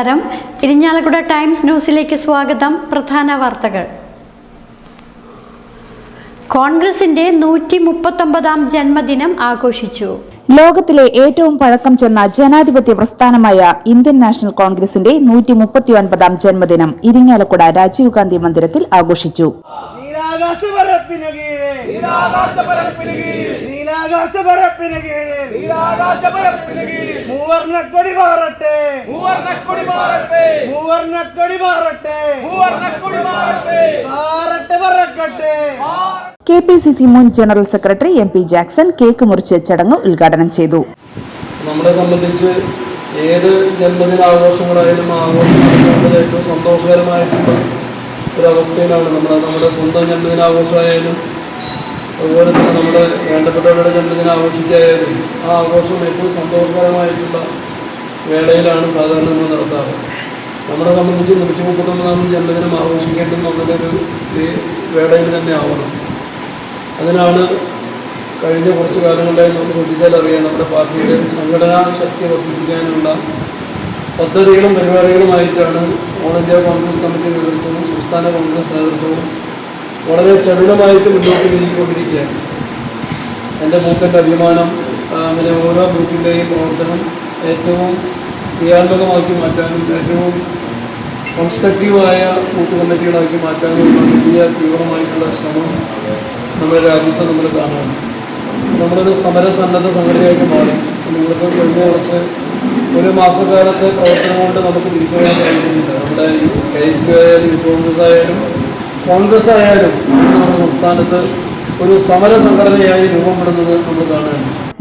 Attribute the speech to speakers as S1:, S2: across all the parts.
S1: നമസ്കാരം. ഇരിഞ്ഞാലക്കുട ടൈംസ് ന്യൂസിലേക്ക് സ്വാഗതം. പ്രധാന വാർത്തകൾ. കോൺഗ്രസിന്റെ നൂറ്റി മുപ്പത്തൊമ്പതാം ജന്മദിനം ആഘോഷിച്ചു.
S2: ലോകത്തിലെ ഏറ്റവും പഴക്കം ചെന്ന ജനാധിപത്യ പ്രസ്ഥാനമായ ഇന്ത്യൻ നാഷണൽ കോൺഗ്രസിന്റെ നൂറ്റി മുപ്പത്തിയൊൻപതാം ജന്മദിനം ഇരിങ്ങാലക്കുട രാജീവ് ഗാന്ധി മന്ദിരത്തിൽ ആഘോഷിച്ചു.
S3: നീലാകാശപരപ്പിന് കീഴേ
S4: നീലാകാശപരപ്പിന് കീഴിൽ.
S3: നീലാകാശപരപ്പിന് കീഴേ
S4: നീലാകാശപരപ്പിന് കീഴിൽ.
S3: മൂവർണക്കൊടി പാറട്ടെ.
S4: മൂവർണക്കൊടി മാറട്ടെ
S3: മൂവർണക്കൊടി പാറട്ടെ.
S4: മൂവർണക്കൊടി മാറട്ടെ
S3: പാറട്ടെ പറക്കട്ടെ.
S2: കെ പി സി സി മുൻ general secretary M P Jackson cake മുറിച്ച് ചടങ്ങ് ഉദ്ഘാടനം ചെയ്തു.
S5: നമ്മളെ സംബന്ധിച്ച് ഏത് ജന്മദിനാഘോഷങ്ങളായാലും ആഘോഷം നടത്തുന്നത് ഏറ്റവും സന്തോഷകരമായിട്ടുള്ള ഒരവസ്ഥയിലാണ് നമ്മൾ നമ്മുടെ സ്വന്തം ജന്മദിനാഘോഷമായാലും അതുപോലെ തന്നെ നമ്മുടെ വേണ്ടപ്പെട്ടവരുടെ ജന്മദിനം ആഘോഷിക്കായാലും ആ ആഘോഷം ഏറ്റവും സന്തോഷകരമായിട്ടുള്ള വേളയിലാണ് സാധാരണ നമ്മൾ നടത്താറ്. നമ്മളെ സംബന്ധിച്ച് നൂറ്റി മുപ്പത്തൊമ്പതാം ജന്മദിനം ആഘോഷിക്കേണ്ടത് നമ്മുടെ ഒരു വേളയിൽ തന്നെ ആവണം. അതിനാണ് കഴിഞ്ഞ കുറച്ച് കാലങ്ങളായി നമുക്ക് ശ്രദ്ധിച്ചാൽ അറിയാം നമ്മുടെ പാർട്ടിയുടെ സംഘടനാ ശക്തി വർദ്ധിപ്പിക്കാനുള്ള പദ്ധതികളും പരിപാടികളുമായിട്ടാണ് ഓൾ ഇന്ത്യ കോൺഗ്രസ് കമ്മിറ്റി നേതൃത്വവും സംസ്ഥാന കോൺഗ്രസ് നേതൃത്വവും വളരെ ചടുലമായിട്ട് മുന്നോട്ട് നീങ്ങിക്കൊണ്ടിരിക്കുകയാണ്. എന്റെ ബൂത്തിന്റെ അഭിമാനം അങ്ങനെ ഓരോ ബൂത്തിന്റെയും പ്രവർത്തനം ഏറ്റവും ക്രിയാത്മകമാക്കി മാറ്റാനും ഏറ്റവും കോൺസ്ട്രക്റ്റീവായ ബൂത്ത് കമ്മിറ്റികളാക്കി മാറ്റാനും വലിയ തീവ്രമായിട്ടുള്ള ശ്രമം നമ്മുടെ രാജ്യത്ത് നമ്മൾ കാണുന്നു നമ്മളൊരു സമര സന്നദ്ധ സംഘടനയായിട്ട് മാറി. നമ്മൾക്ക് കഴിഞ്ഞ കുറച്ച് ഒരു മാസക്കാലത്തെ പ്രവർത്തനം കൊണ്ട് നമുക്ക് തിരിച്ചറിയാൻ കഴിയുന്നില്ല നമ്മുടെ കെ എസ് ആയാലും കോൺഗ്രസ് ആയാലും കോൺഗ്രസ് ആയാലും സംസ്ഥാനത്ത് ഒരു സമര സംഘടനയായി രൂപപ്പെടുന്നത് നമ്മൾ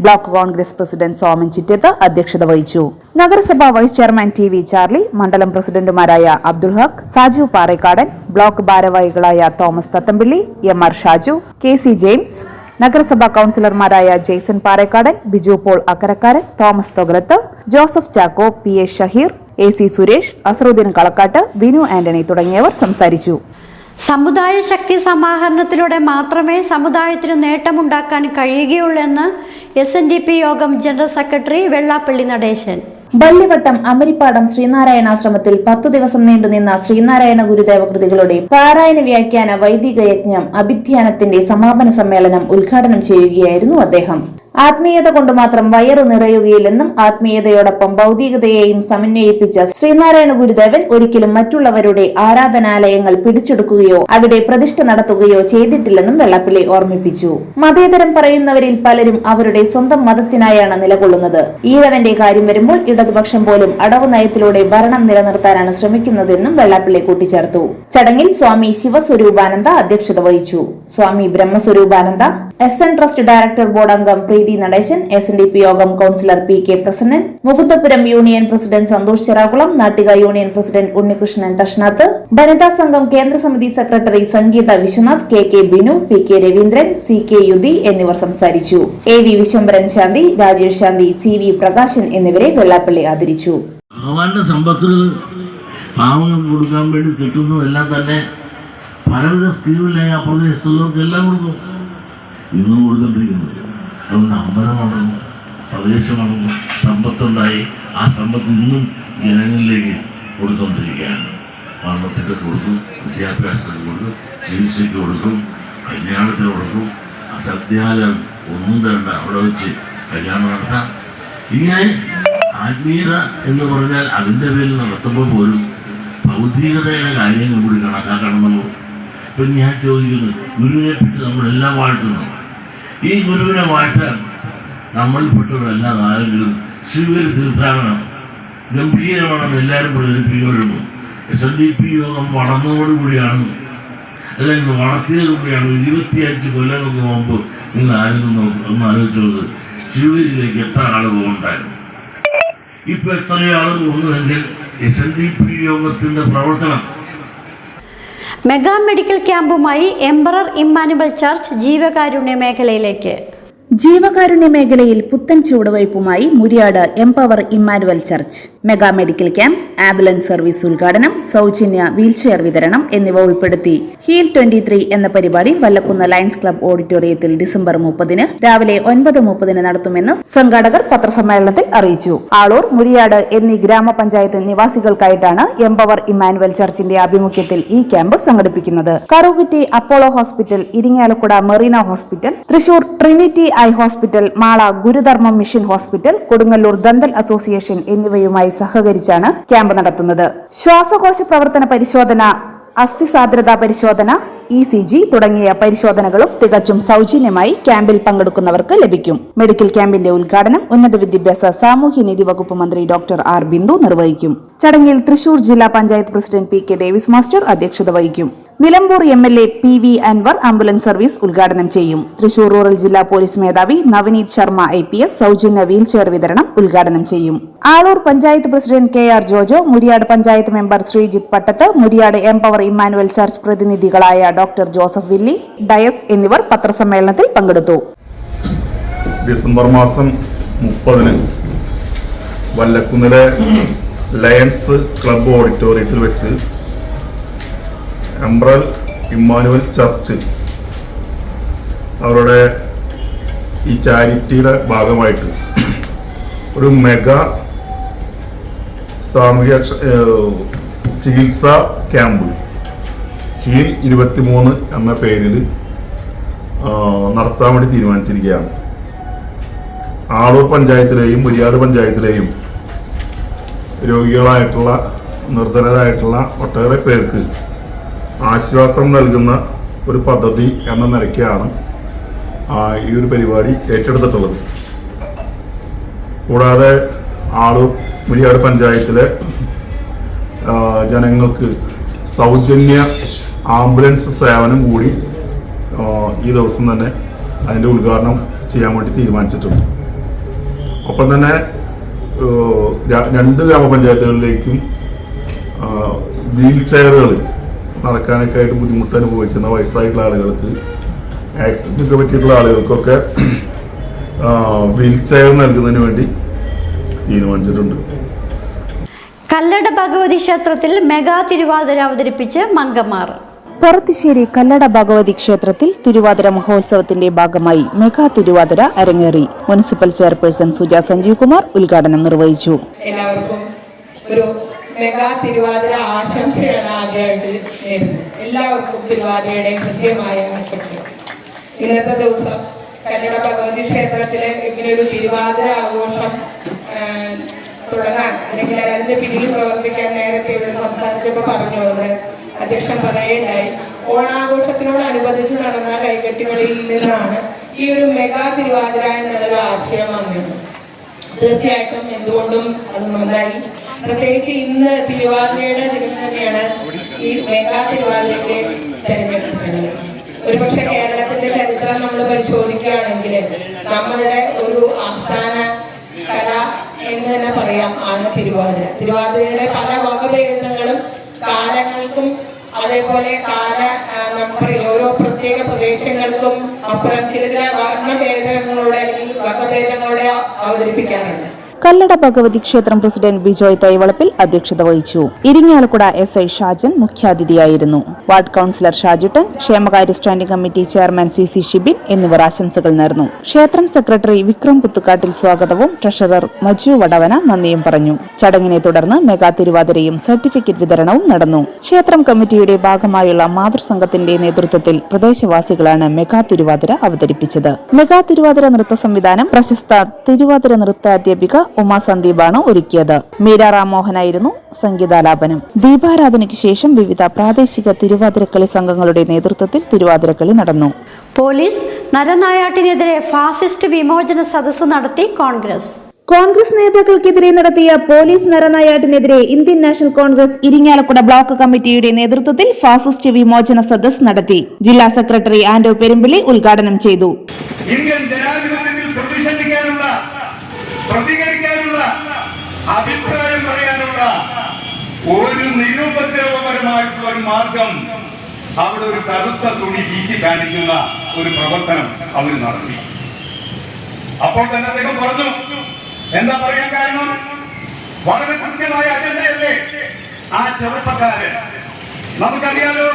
S2: ബ്ലോക്ക് കോൺഗ്രസ് പ്രസിഡന്റ് സോമൻ ചിറ്റത്ത് അധ്യക്ഷത വഹിച്ചു. നഗരസഭാ vice chairman T V Charlie മണ്ഡലം പ്രസിഡന്റുമാരായ അബ്ദുൽ ഹക്ക് സാജു പാറേക്കാടൻ ബ്ലോക്ക് ഭാരവാഹികളായ Thomas Thathampilly M R Shaju K C James നഗരസഭാ കൌൺസിലർമാരായ Jason Parekkadan Biju Paul Akkarakkaran Thomas Thogalath Joseph Chacko P A Shaheer A C Suresh Azharuddin Kalakkat Vinu Antony തുടങ്ങിയവർ സംസാരിച്ചു.
S1: സമുദായ ശക്തി സമാഹരണത്തിലൂടെ മാത്രമേ സമുദായത്തിന് നേട്ടമുണ്ടാക്കാൻ കഴിയുകയുള്ളൂ എന്ന് എസ് എൻ ഡി പി യോഗം ജനറൽ സെക്രട്ടറി വെള്ളാപ്പള്ളി നടേശൻ.
S2: വള്ളിവട്ടം അമരിപ്പാടം ശ്രീനാരായണാശ്രമത്തിൽ പത്തു ദിവസം നീണ്ടുനിന്ന ശ്രീനാരായണ ഗുരുദേവ കൃതികളുടെ പാരായണ വ്യാഖ്യാന വൈദിക യജ്ഞം അഭിധ്യാനത്തിന്റെ സമാപന സമ്മേളനം ഉദ്ഘാടനം ചെയ്യുകയായിരുന്നു അദ്ദേഹം. ആത്മീയത കൊണ്ട് മാത്രം വയറു നിറയുകയില്ലെന്നും ആത്മീയതയോടൊപ്പം ഭൗതികതയെയും സമന്വയിപ്പിച്ച ശ്രീനാരായണ ഗുരുദേവൻ ഒരിക്കലും മറ്റുള്ളവരുടെ ആരാധനാലയങ്ങൾ പിടിച്ചെടുക്കുകയോ അവിടെ പ്രതിഷ്ഠ നടത്തുകയോ ചെയ്തിട്ടില്ലെന്നും വെള്ളപ്പിള്ളി ഓർമ്മിപ്പിച്ചു. മതേതരം പറയുന്നവരിൽ പലരും അവരുടെ സ്വന്തം മതത്തിനായാണ് നിലകൊള്ളുന്നത്. ഈഴവന്റെ കാര്യം വരുമ്പോൾ ഇടതുപക്ഷം പോലും അടവ് നയത്തിലൂടെ ഭരണം നിലനിർത്താനാണ് ശ്രമിക്കുന്നതെന്നും വെള്ളപ്പിള്ളി കൂട്ടിച്ചേർത്തു. ചടങ്ങിൽ സ്വാമി ശിവസ്വരൂപാനന്ദ അധ്യക്ഷത വഹിച്ചു. Swami Brahmaswaroopananda S N trust director board അംഗം Preethi Natesan S N D P യോഗം councillor P K Prasannan Mukundapuram union president Santhosh Cherakulam Nattika union president Unnikrishnan Thashnath വനിതാ സംഘം കേന്ദ്ര സമിതി secretary Sangeetha Viswanath K K Binu P K Raveendran C K Yuthi എന്നിവർ സംസാരിച്ചു. A V Viswambharan Santhi Rajesh Santhi C V Prakashan എന്നിവരെ വെള്ളാപ്പള്ളി ആദരിച്ചു.
S6: ഭഗവാന്റെ സമ്പത്തുകൾ പാവങ്ങൾ കൊടുക്കാൻ വേണ്ടി കിട്ടുന്നതെല്ലാം തന്നെ പലവിധ സ്കീമിലായി ആ പ്രദേശത്തുള്ളവർക്ക് എല്ലാം കൊടുക്കും. ഇന്നും കൊടുത്തോണ്ടിരിക്കുന്നത് അതുകൊണ്ട് അമ്പലം നടന്നു പ്രദേശം നടന്നു സമ്പത്തുണ്ടായി ആ സമ്പത്ത് ഇന്നും ജനങ്ങളിലേക്ക് കൊടുത്തുകൊണ്ടിരിക്കുകയാണ് വള്ളത്തിന്റെ കൊടുക്കും വിദ്യാഭ്യാസത്തിന് കൊടുക്കും ചികിത്സയ്ക്ക് കൊടുക്കും കല്യാണത്തിന് കൊടുക്കും. സദ്യാലയം ഒന്നും തരണ്ട. അവിടെ വെച്ച് കല്യാണം നടത്താം. ഇങ്ങനെ ആത്മീയത എന്ന് പറഞ്ഞാൽ അതിന്റെ പേരിൽ നടത്തുമ്പോൾ പോലും ഭൗതികതയുടെ കാര്യങ്ങൾ കൂടി കണക്കാക്കണം ഇപ്പം ഞാൻ ചോദിക്കുന്നു ഗുരുവിനെ പറ്റി നമ്മളെല്ലാം വാഴ്ത്തുന്നു. ഈ ഗുരുവിനെ വാഴ്ത്താൻ നമ്മൾപ്പെട്ടവരെല്ലാം ആരെങ്കിലും ശിവര തീർത്ഥാടനം ഗംഭീരമാണെന്ന് എല്ലാവരും പ്രചരിപ്പിക്കപ്പെടുന്നു എസ് എൻ ഡി പി യോഗം വളർന്നതോടുകൂടിയാണ് അല്ലെങ്കിൽ വളർത്തിയതോടുകൂടിയാണ് ഇരുപത്തിയഞ്ച് കൊല്ലങ്ങൾക്ക് മുമ്പ് നിങ്ങൾ ആരും ഒന്ന് ആലോചിച്ചത് ശിവഗിരിയിലേക്ക് എത്ര ആളുകൾ ഉണ്ടായിരുന്നു ഇപ്പൊ എത്രയാൾ ആളുകൾ ഒന്നുമെങ്കിൽ എസ് എൻ ഡി പി യോഗത്തിന്റെ പ്രവർത്തനം
S1: മെഗാ മെഡിക്കൽ ക്യാമ്പുമായി എംബറർ ഇമ്മാനുവൽ ചർച്ച് ജീവകാരുണ്യ മേഖലയിലേക്ക്.
S2: ജീവകാരുണ്യ മേഖലയിൽ പുത്തൻ ചുവടുവയ്പുമായി Muriyad Empower Emmanuel Church. Mega medical camp ambulance service ഉദ്ഘാടനം സൗജന്യ വീൽചെയർ വിതരണം എന്നിവ ഉൾപ്പെടുത്തി. ഹീൽ ട്വന്റി ത്രീ എന്ന പരിപാടി വല്ലക്കുന്ന് ലയൺസ് ക്ലബ് ഓഡിറ്റോറിയത്തിൽ ഡിസംബർ മുപ്പതിന് രാവിലെ ഒൻപത് മുപ്പതിന് നടത്തുമെന്ന് സംഘാടകർ പത്രസമ്മേളനത്തിൽ അറിയിച്ചു. ആളൂർ മുരിയാട് എന്നീ ഗ്രാമപഞ്ചായത്ത് നിവാസികൾക്കായിട്ടാണ് എംപവർ ഇമ്മാനുവൽ ചർച്ചിന്റെ ആഭിമുഖ്യത്തിൽ ഈ ക്യാമ്പ് സംഘടിപ്പിക്കുന്നത്. Karukutty Apollo hospital Irinjalakuda Merina hospital Thrissur Trinity eye hospital Mala Gurudharmam mission hospital Kodungallur dental association എന്നിവയുമായി സഹകരിച്ചാണ് ക്യാമ്പ് നടത്തുന്നത്. ശ്വാസകോശ പ്രവർത്തന പരിശോധന അസ്ഥി സാന്ദ്രതാ പരിശോധന ഇ സി ജി തുടങ്ങിയ പരിശോധനകളും തികച്ചും സൗജന്യമായി ക്യാമ്പിൽ പങ്കെടുക്കുന്നവർക്ക് ലഭിക്കും. മെഡിക്കൽ ക്യാമ്പിന്റെ ഉദ്ഘാടനം ഉന്നത വിദ്യാഭ്യാസ സാമൂഹ്യനീതി വകുപ്പ് മന്ത്രി ഡോക്ടർ ആർ ബിന്ദു നിർവഹിക്കും. ചടങ്ങിൽ തൃശൂർ ജില്ലാ panchayat president P K Davis master അധ്യക്ഷത വഹിക്കും. Nilambur M L A P V Anvar ambulance service ഉദ്ഘാടനം ചെയ്യും. തൃശൂർ റൂറൽ ജില്ലാ പോലീസ് മേധാവി Navneet Sharma I P S സൗജന്യ വീൽചെയർ വിതരണം ഉദ്ഘാടനം ചെയ്യും. Aloor panchayat president K R Jojo Muriyad panchayat member Sreejith Pattath Muriyad Empower Emmanuel Church പ്രതിനിധികളായ doctor Joseph Willy Diaz എന്നിവർ പത്രസമ്മേളനത്തിൽ പങ്കെടുത്തു.
S7: ഡിസംബർ മാസം മുപ്പതിന് വല്ലക്കുന്നിലെ ലയൺസ് ക്ലബ് ഓഡിറ്റോറിയത്തിൽ വെച്ച് എംബ്രൽ ഇമ്മാനുവൽ ചർച്ച്. അവരുടെ ഈ ചാരിറ്റിയുടെ ഭാഗമായിട്ട്. ഒരു മെഗാ സാമൂഹ്യ ചികിത്സാ ക്യാമ്പ്. ഹീൽ ഇരുപത്തിമൂന്ന് എന്ന പേരിൽ നടത്താൻ വേണ്ടി തീരുമാനിച്ചിരിക്കുകയാണ്. ആളൂർ പഞ്ചായത്തിലെയും മുരിയാട് പഞ്ചായത്തിലെയും രോഗികളായിട്ടുള്ള നിർധനരായിട്ടുള്ള ഒട്ടേറെ പേർക്ക് ആശ്വാസം നൽകുന്ന ഒരു പദ്ധതി എന്ന നിലയ്ക്കാണ് ഈ ഒരു പരിപാടി ഏറ്റെടുത്തിട്ടുള്ളത്. കൂടാതെ ആളൂർ മുരിയാട് പഞ്ചായത്തിലെ ജനങ്ങൾക്ക് സൗജന്യ ആംബുലൻസ് സേവനം കൂടി ഈ ദിവസം തന്നെ അതിന്റെ ഉദ്ഘാടനം ചെയ്യാൻ വേണ്ടി തീരുമാനിച്ചിട്ടുണ്ട്. ഒപ്പം തന്നെ രണ്ട് ഗ്രാമപഞ്ചായത്തുകളിലേക്കും വീൽ ചെയറുകൾ നടക്കാനൊക്കെ ആയിട്ട് ബുദ്ധിമുട്ട് അനുഭവിക്കുന്ന വയസ്സായിട്ടുള്ള ആളുകൾക്ക് ആക്സിഡന്റ് ഒക്കെ പറ്റിയിട്ടുള്ള ആളുകൾക്കൊക്കെ വീൽ ചെയർ നൽകുന്നതിന് വേണ്ടി തീരുമാനിച്ചിട്ടുണ്ട്.
S1: കല്ലട ഭഗവതി ക്ഷേത്രത്തിൽ മെഗാ തിരുവാതിര അവതരിപ്പിച്ച് മങ്കമാർ
S2: പൊറത്തിശ്ശേരി കല്ലട ഭഗവതി ക്ഷേത്രത്തിൽ തിരുവാതിര മഹോത്സവത്തിന്റെ ഭാഗമായി മെഗാ തിരുവാതിര അരങ്ങേറി. മുനിസിപ്പൽ ചെയർപേഴ്സൺ സുജ സഞ്ജീവ് കുമാർ ഉദ്ഘാടനം നിർവഹിച്ചു.
S8: എല്ലാവർക്കും ഒരു മെഗാ തിരുവാതിര ആശംസയാണ് ആദ്യമായിട്ട് നേരുന്നത്. എല്ലാവർക്കും തിരുവാതിരയുടെ കൃത്യമായ ആശംസ ഇന്നത്തെ ദിവസം കല്ലട ഭഗവതി ക്ഷേത്രത്തിലെ ഇങ്ങനെ ഒരു തിരുവാതിര ആഘോഷം തുടങ്ങാൻ അല്ലെങ്കിൽ അതിന്റെ പിന്നിൽ പ്രവർത്തിക്കാൻ നേരത്തെ ഇവിടെ സംസാരിച്ചപ്പോൾ പറഞ്ഞു അവിടെ അധ്യക്ഷൻ പറയുകയുണ്ടായി. ഓണാഘോഷത്തിനോടനുബന്ധിച്ച് നടന്ന കൈകെട്ടുകളിൽ നിന്നാണ് ഈ ഒരു മെഗാ തിരുവാതിര എന്നുള്ളൊരു ആശയം വന്നത്. തീർച്ചയായിട്ടും എന്തുകൊണ്ടും അത് നന്നായി. പ്രത്യേകിച്ച് ഇന്ന് തിരുവാതിരയുടെ ദിനം തന്നെയാണ് ഈ മേഘാ തിരുവാതിരയ്ക്ക് തെരഞ്ഞെടുക്കുന്നത് ഒരുപക്ഷെ കേരളത്തിന്റെ ചരിത്രം നമ്മൾ പരിശോധിക്കുകയാണെങ്കിൽ നമ്മളുടെ ഒരു ആസ്ഥാന കല എന്ന് തന്നെ പറയാം ആണ് തിരുവാതിര. തിരുവാതിരയുടെ പല വകഭേദങ്ങളും കാലങ്ങൾക്കും അതേപോലെ കാല നമുക്കറിയാം പ്രത്യേക പ്രദേശങ്ങൾക്കും അപ്പുറം ചില ചില വർണഭേദങ്ങളുടെ അല്ലെങ്കിൽ വർണഭേദങ്ങളുടെ അവതരിപ്പിക്കാറുണ്ട്.
S2: കല്ലട ഭഗവതി ക്ഷേത്രം പ്രസിഡന്റ് ബിജോയ് തൈവളപ്പിൽ അധ്യക്ഷത വഹിച്ചു. ഇരിങ്ങാലക്കുട എസ് ഐ ഷാജൻ മുഖ്യാതിഥിയായിരുന്നു. വാർഡ് കൌൺസിലർ ഷാജുട്ടൻ ക്ഷേമകാര്യ standing committee chairman C C Shibin എന്നിവർ ആശംസകൾ നേർന്നു. ക്ഷേത്രം സെക്രട്ടറി വിക്രം പുത്തുക്കാട്ടിൽ സ്വാഗതവും ട്രഷറർ മജു വടവന നന്ദിയും പറഞ്ഞു. ചടങ്ങിനെ തുടർന്ന് മെഗാ തിരുവാതിരയും സർട്ടിഫിക്കറ്റ് വിതരണവും നടന്നു. ക്ഷേത്രം കമ്മിറ്റിയുടെ ഭാഗമായുള്ള മാതൃസംഘത്തിന്റെ നേതൃത്വത്തിൽ പ്രദേശവാസികളാണ് മെഗാ തിരുവാതിര അവതരിപ്പിച്ചത്. മെഗാ തിരുവാതിര നൃത്ത സംവിധാനം പ്രശസ്ത തിരുവാതിര നൃത്താധ്യാപിക ഉമാ സന്ദീപാണ് ഒരുക്കിയത്. മീര റാംമോഹനായിരുന്നു സംഗീതാലാപനം. ദീപാരാധനയ്ക്ക് ശേഷം വിവിധ പ്രാദേശിക തിരുവാതിരക്കളി സംഘങ്ങളുടെ നേതൃത്വത്തിൽ തിരുവാതിരക്കളി നടന്നു.
S1: പോലീസ് നരനായാട്ടിനെതിരെ ഫാസിസ്റ്റ് വിമോചന സദസ്സ് നടത്തി കോൺഗ്രസ്.
S2: കോൺഗ്രസ് നേതാക്കൾക്കെതിരെ നടത്തിയ പോലീസ് നരനായാട്ടിനെതിരെ Indian national Congress Irinjalakuda block കമ്മിറ്റിയുടെ നേതൃത്വത്തിൽ ഫാസിസ്റ്റ് വിമോചന സദസ് നടത്തി. ജില്ലാ സെക്രട്ടറി ആന്റോ പെരുമ്പിളി ഉദ്ഘാടനം ചെയ്തു.
S9: ഇന്ത്യൻ ഒരു നിരുപദ്രവപരമായിട്ടുള്ള ഒരു മാർഗം. അവിടെ ഒരു കറുത്ത തുണി വീശി കാണിക്കുന്ന ഒരു പ്രവർത്തനം അവർ നടത്തി. അപ്പോൾ തന്നെ അദ്ദേഹം പറഞ്ഞു എന്താ പറയാൻ കാരണം? വളരെ കൃത്യമായ അജണ്ടയല്ലേ ആ ചെറുപ്പക്കാരൻ? നമുക്കറിയാലോ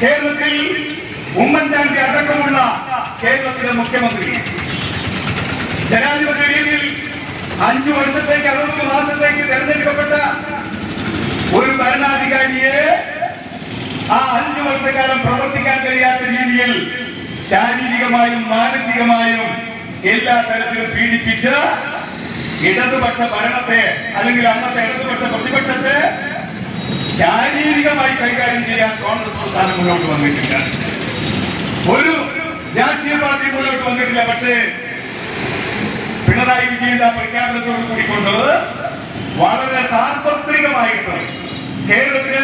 S9: കേരളത്തിൽ ഉമ്മൻചാണ്ടി അടക്കമുള്ള കേരളത്തിലെ മുഖ്യമന്ത്രി. ജനാധിപത്യ രീതിയിൽ അഞ്ചു വർഷത്തേക്ക് അറുപത് മാസത്തേക്ക് തെരഞ്ഞെടുക്കപ്പെട്ട ഒരു ഭരണാധികാരിയെ ആ അഞ്ചു വർഷക്കാലം പ്രവർത്തിക്കാൻ കഴിയാത്ത രീതിയിൽ ശാരീരികമായും മാനസികമായും എല്ലാ തരത്തിലും പീഡിപ്പിച്ച് ഇടതുപക്ഷ ഭരണത്തെ അല്ലെങ്കിൽ അന്നത്തെ ഇടതുപക്ഷ പ്രതിപക്ഷത്തെ ശാരീരികമായി കൈകാര്യം ചെയ്യാൻ കോൺഗ്രസ് പ്രസ്ഥാനം മുന്നോട്ട് വന്നിട്ടില്ല. ഒരു രാഷ്ട്രീയ പാർട്ടി മുന്നോട്ട് വന്നിട്ടില്ല. പക്ഷേ പിണറായി വിജയന്റെ പ്രഖ്യാപനത്തോട് കൂടിക്കൊണ്ട് വളരെ സാർവത്രികമായിട്ട് കേരളത്തിൽ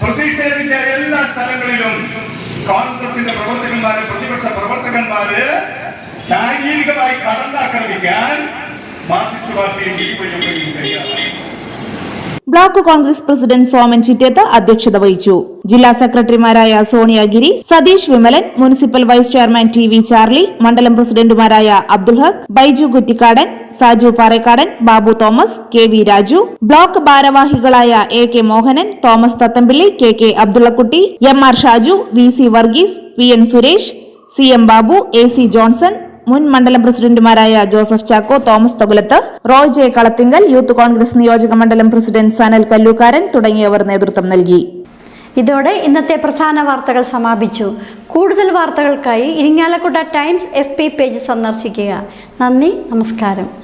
S9: പ്രതിഷേധിച്ച എല്ലാ സ്ഥലങ്ങളിലും കോൺഗ്രസിന്റെ പ്രവർത്തകന്മാര് പ്രതിപക്ഷ പ്രവർത്തകന്മാര് ശാരീരികമായി കടന്നാക്രമിക്കാൻ മാർക്സിസ്റ്റ് പാർട്ടിയും ഡിവൈഎഫ്ഐയും തയ്യാറായി.
S2: ബ്ലോക്ക് കോൺഗ്രസ് പ്രസിഡന്റ് സോമൻ ചിറ്റേത്ത് അധ്യക്ഷത വഹിച്ചു. ജില്ലാ സെക്രട്ടറിമാരായ Soniyagiri Satheesh Vimalan municipal vice chairman T V Charlie മണ്ഡലം പ്രസിഡന്റുമാരായ Abdul Haq Baiju Kuttikkadan Saju Parekkadan Babu Thomas K V Raju block ഭാരവാഹികളായ A K Mohanan Thomas Thathampilly K K Abdullakutty M R Shaju V C Varghese P N Suresh C M Babu A C Johnson മുൻ മണ്ഡലം പ്രസിഡന്റുമാരായ Joseph Chacko Thomas Thokulath Roy J Kalathinkal youth Congress നിയോജക മണ്ഡലം president Sanal Kallookaran തുടങ്ങിയവർ നേതൃത്വം നൽകി.
S1: ഇതോടെ ഇന്നത്തെ പ്രധാന വാർത്തകൾ സമാപിച്ചു. കൂടുതൽ വാർത്തകൾക്കായി ഇരിങ്ങാലക്കുട ടൈംസ് എഫ് പേജ് സന്ദർശിക്കുക. നന്ദി നമസ്കാരം.